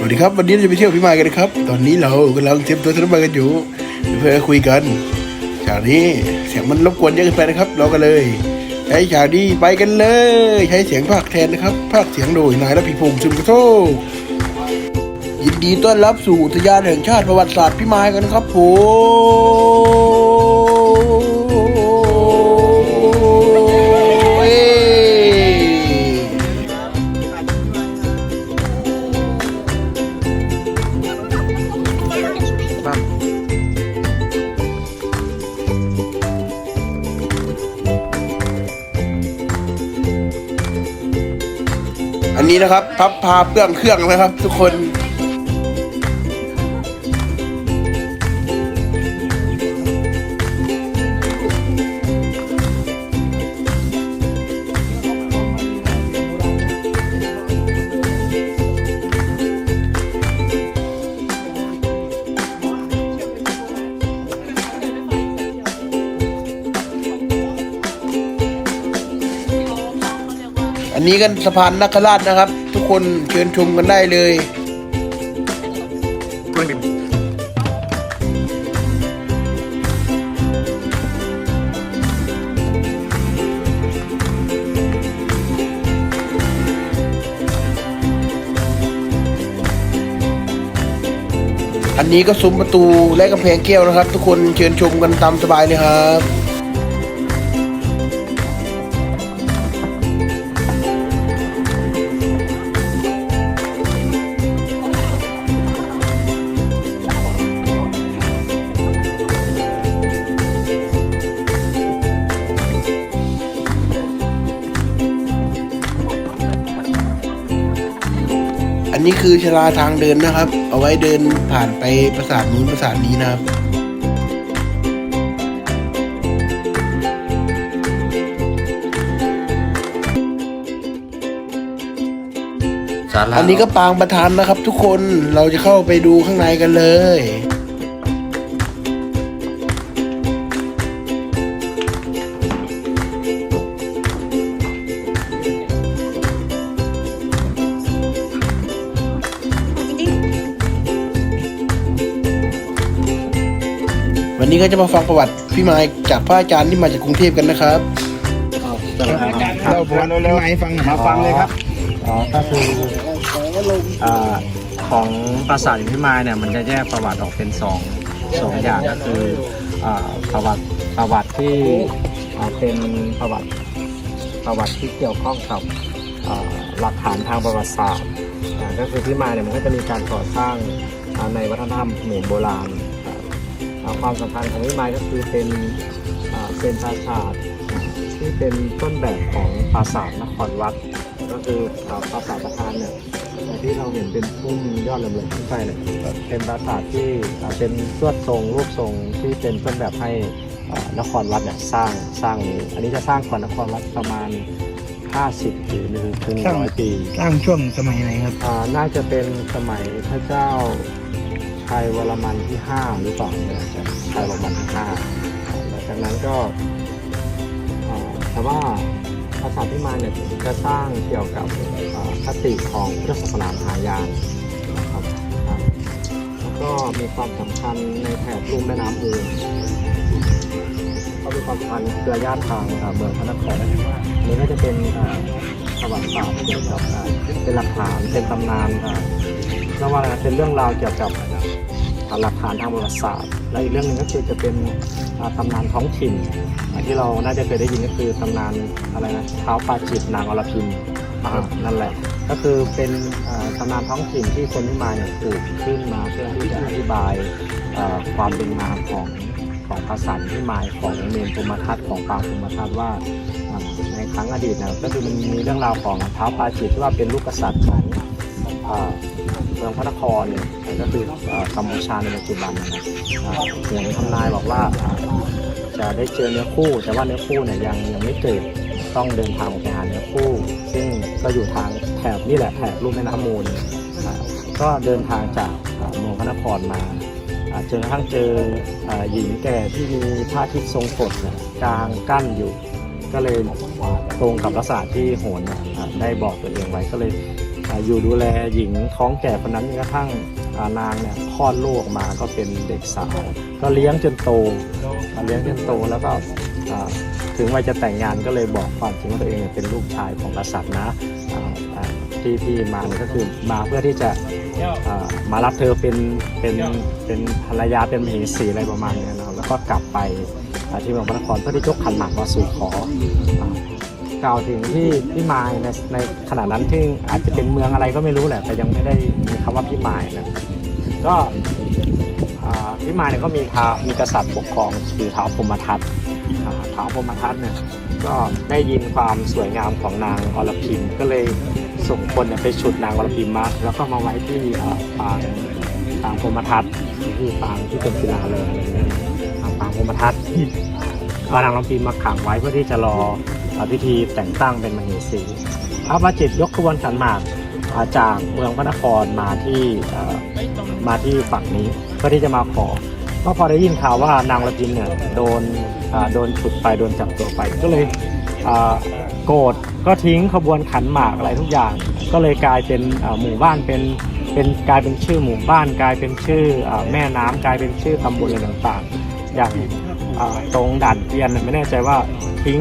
สวัสดีครับวันนี้เราจะไปเที่ยวพิมายกันนะครับ ตอนนี้เรากำลังเตรียมตัวสนามกันอยู่เพื่อคุยกันจากนี้เสียงมันรบกวนเยอะเกินไปนะครับ เราก็เลยใช้ฉากนี้ไปกันเลย ใช้เสียงภาคแทนนะครับภาคเสียงโดยนายรัพีพงศ์ชุมกระโทกยินดีต้อนรับสู่อุทยานแห่งชาติประวัติศาสตร์พิมายกันครับผม อันนี้นะครับพับพาเปื้องเครื่องนะครับ ทุกคน อันนี้กันสะพานนักราชนะครับ ทุกคนเชิญชมกันได้เลยอันนี้ก็ซุ้มประตูและกำแพงแก้วนะครับ ทุกคนเชิญชมกันตามสบายเลยครับ นนี้คือชลาทางเดินนะครับ เอาไว้เดินผ่านไปปราสาทนู้นปราสาทนี้นะครับศาลาอันนี้ก็ปางประธานนะครับ ทุกคนเราจะเข้าไปดูข้างในกันเลย นนี้ก็จะมาฟังประวัติพี่ไม้จากพระอาจารย์ที่มาจากกรุงเทพกันนะครับเราบวนเร็วๆให้ฟังมาฟังเลยครับอ๋อก็คืออ่าของปราสาทหินพิมายเนี่ยมันจะแยกประวัติออกเป็นสองสองอย่างก็คืออ่าประวัติประวัติที่อ่าเป็นประวัติประวัติที่เกี่ยวข้องกับอ่าหลักฐานทางประวัติศาสตร์อ่าก็คือพิมายเนี่ยมันก็จะมีการก่อสร้างอ่าในวัฒนธรรมเขมรโบราณอ่าอ่า ความสำคัญของพิมายก็คือเป็นอ่าเป็นปราสาทที่เป็นต้นแบบของปราสาทนครวัด ก็คืออ่าปราสาทประธานเนี่ยที่เราเห็นเป็นพุ่มยอดเหลยๆขึ้นไปเนี่ยเป็นปราสาทที่อ่าเป็นสวดทรงรูปทรงที่เป็นต้นแบบให้อ่านครวัดเนี่ยสร้างสร้างนี้อันนี้จะสร้างก่อนนครวัดประมาณ 50ปีหรือถึงร้อยปี สร้างช่วงสมัยไหนครับอ่าน่าจะเป็นสมัยพระเจ้า ชัยวรมันที่5หรือเปล่าเนี่ยจะชัยวรมันที่5อ่าหลังจากนั้นก็อ่าแต่ว่าภาษาที่มานเนี่ยจะสร้างเกี่ยวกับคติของพุทธศาสนาหายานนะครับแล้วก็มีความสำคัญในแถบลุ่มแม่น้ำมูลก็มีความสำคัญเครือญาติทางอ่าเมืองพระนครนี่ก็จะเป็นประวัติศาสตร์เกี่ยวกับเป็นหลักฐานเป็นตำนานอ่าเรว่าเป็นเรื่องราวเกี่ยวกับ หลักฐานทางประวัติศาสตร์ และอีกเรื่องหนึ่งก็คือจะเป็นตำนานท้องถิ่นที่เราน่าจะเคยได้ยินก็คือตำนานอะไรนะเท้าปาจิตนางอรพิมอ่านั่นแหละ ก็คือเป็นตำนานท้องถิ่นที่คนที่มาเนี่ยปลูกขึ้นมาเพื่อที่จะอธิบายความเป็นมาของของภาษาที่หมายของเมนภูมิทัศน์ของปางภูมิทัศน์ว่าในครั้งอดีตนะก็คือมันมีเรื่องราวของเท้าวปาจิตที่ว่าเป็นลูกกษัตริย์ของอ่า เมืองพระนครเนี่ยก็คือกัมพูชาในปัจจุบันนะอ่าอย่างทำนายบอกว่าจะได้เจอเนื้อคู่ แต่ว่าเนื้อคู่เนี่ยยังยังไม่เกิดต้องเดินทางออกไปหาเนื้อคู่ ซึ่งก็อยู่ทางแถบนี่แหละแถบลุ่มแม่น้ำมูล ก็เดินทางจากเมืองพระนครมาจนกระทั่งเจอหญิงแก่ที่มีผ้าทิพย์ทรงกฎกลางกั้นอยู่ ก็เลยตรงกับลักษณะที่โหนได้บอกตัวเองไว้ก็เลย อยู่ดูแลหญิงท้องแก่คนนั้นจนกระทั่งานางเนี่ยคลอดลูกออกมาก็เป็นเด็กสาว ก็เลี้ยงจนโตเลี้ยงจนโตแล้วก็ถึงวัยจะแต่งงานก็เลยบอกความจริงว่าตัวเองเป็นลูกชายของกษัตริย์นะที่ที่มาเนี่ยก็คือมาเพื่อที่จะมารับเธอเป็นเป็นเป็นภรรยาเป็นมเหสีอะไรประมาณนี้นะครับแล้วก็กลับไปที่เมืองพระนครเพื่อที่ยกขันหมากมาสู่ขอ กล่าวถึงที่พี่มายในในขณะนั้นที่อาจจะเป็นเมืองอะไรก็ไม่รู้แหละแต่ยังไม่ได้มีคำว่าพี่มายนะก็อ่มายเนี่ยก็มีท้ามีกษัตริย์ปกครองคือท้าวพรมทัตท้าวพรมทัตเนี่ยก็ได้ยินความสวยงามของนางอรพิมก็เลยส่งคนเนี่ยไปฉุดนางอรพิมมาแล้วก็มาไว้ที่อ่าปางปางพรหมทัตที่ปางที่เป็นศิลาเลยอะไรอย่างเงี้ยอ่าปางพรมทัตเอานางอรพิมมาขังไว้เพื่อที่จะรอ พิธีแต่งตั้งเป็นมเหสีพระบาจิตยกขบวนขันหมากาจากเมืองพระนครมาที่มาที่ฝั่งนี้เพื่อที่จะมาขอก็พอได้ยินข่าวว่านางละพินเนี่ยโดนโดนฉุดไปโดนจับตัวไปก็เลยโกรธก็ทิ้งขบวนขันหมากอะไรทุกอย่าง ก็เลยกลายเป็นหมู่บ้านเป็นเป็นกลายเป็นชื่อหมู่บ้านกลายเป็นชื่ออแม่น้ำกลายเป็นชื่อตำบลอะไรต่างๆอย่าง ตรงด่านเกวียนไม่แน่ใจว่าทิ้ง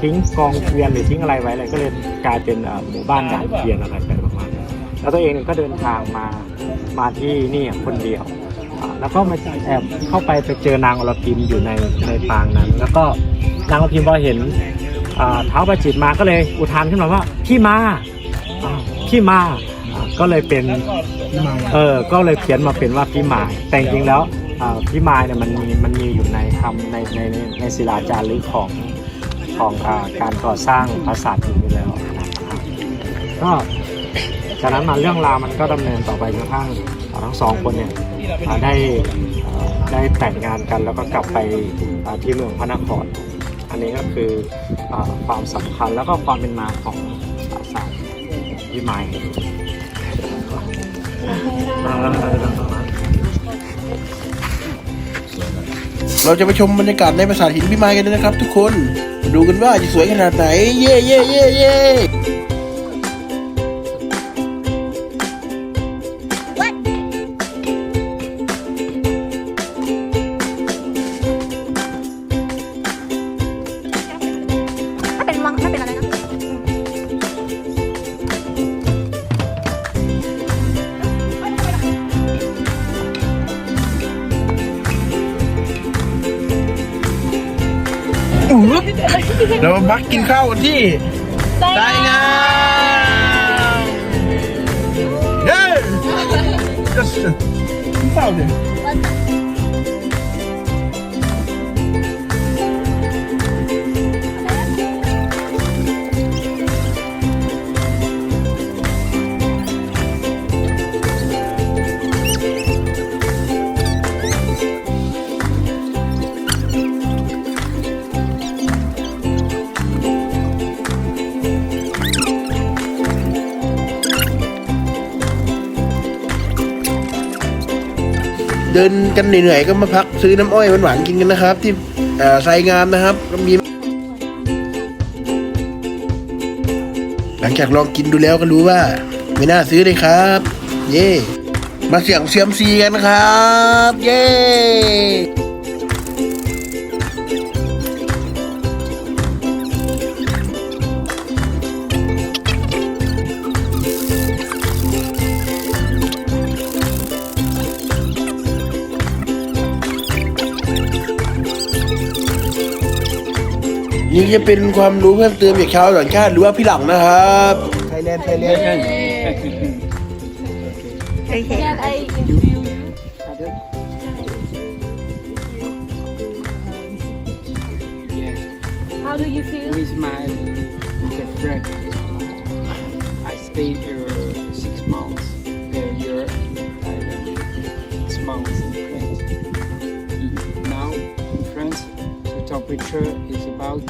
ทิ้งกองเกวียนหรือทิ้งอะไรไว้อะไรก็เลยกลายเป็นหมู่บ้านด่านเกวียนอะไรไปประมาณนั้นแล้วตัวเองก็เดินทางมามาที่นี่คนเดียวแล้วก็มาแอบเข้าไปไปเจอนางอรพิมอยู่ในในปางนั้น แล้วก็นางอรพิมพอเห็นเท้าประจิตมาก็เลยอุทานขึ้นมาว่าพี่มาพี่มาก็เลยเป็นเออก็เลยเขียนมาเป็นว่าพี่มาแต่จริงแล้ว พี่มายเนี่ยมันมีมันมีอยู่ในคำในในในในศิลาจารึกของของอการก่อสร้างปราสาทอยู่แล้วก็จากนั้นมาเรื่องราวมันก็ดำเนินต่อไปจนกระทั่งทั้งสองคนเนี่ยได้ได้แต่งงานกันแล้วก็กลับไปที่เมืองพระนคร อันนี้ก็คืออความสำคัญแล้วก็ความเป็นมาของปราสาทพิมาย เราจะไปชมบรรยากาศในปราสาทหินพิมายกันเลยนะครับ ทุกคนมาดูกันว่าจะสวยขนาดไหน เย่เย่เย่เย่ เรามาพักกินข้าวกันที่ไดงามเย้ก็กินข้าวเนี่ย เดินกันเหนื่อยๆก็มาพักซื้อน้ำอ้อยหวานๆกินกันนะครับ ที่ไซงามนะครับก็มีหลังจากลองกินดูแล้วก็รู้ว่า ไม่น่าซื้อเลยครับ เย่มาเสี่ยงเซียมซีกันครับ เย่ นี่จะเป็นความรู้เพิ่มเติมจากชาวต่างชาติหรือว่าพี่หลังนะครับไทยแลนด์ไทยแลนด์ Can I interview you How do you feel with my good friend. I stayed here six months a year in Thailand, six months in France. In- Now in France, the temperature is about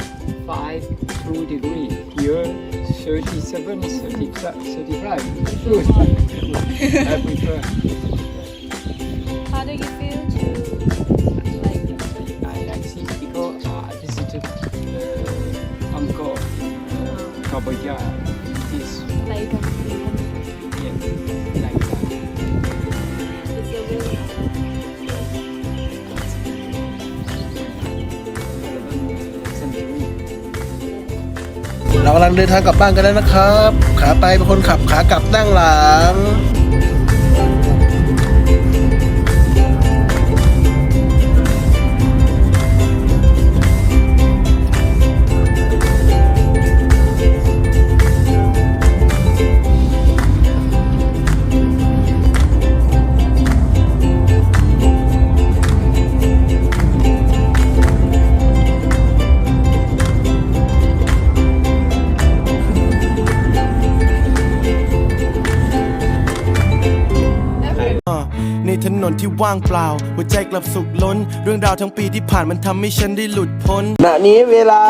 5 2 degrees. Here, 37, 35. 35. Good. I prefer. How do you feel to like I like this because uh, I visited uh, Angkor, uh, Cambodia. เรากำลังเดินทางกลับบ้านกันแล้วนะครับ ขาไปเป็นคนขับขากลับนั่งหลัง ในถนนที่ว่างเปล่า หัวใจกลับสุขล้น เรื่องราวทั้งปีที่ผ่านมันทำให้ฉันได้หลุดพ้น ณนี้เวลา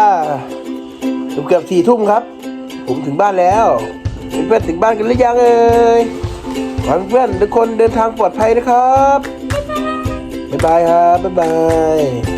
เกือบสี่ทุ่มครับ ผมถึงบ้านแล้วเพื่อนถึงบ้านกันหรือยังเอ่ยหวังเพื่อนทุกคนเดินทางปลอดภัยนะครับ บ๊ายบายครับ บ๊ายบาย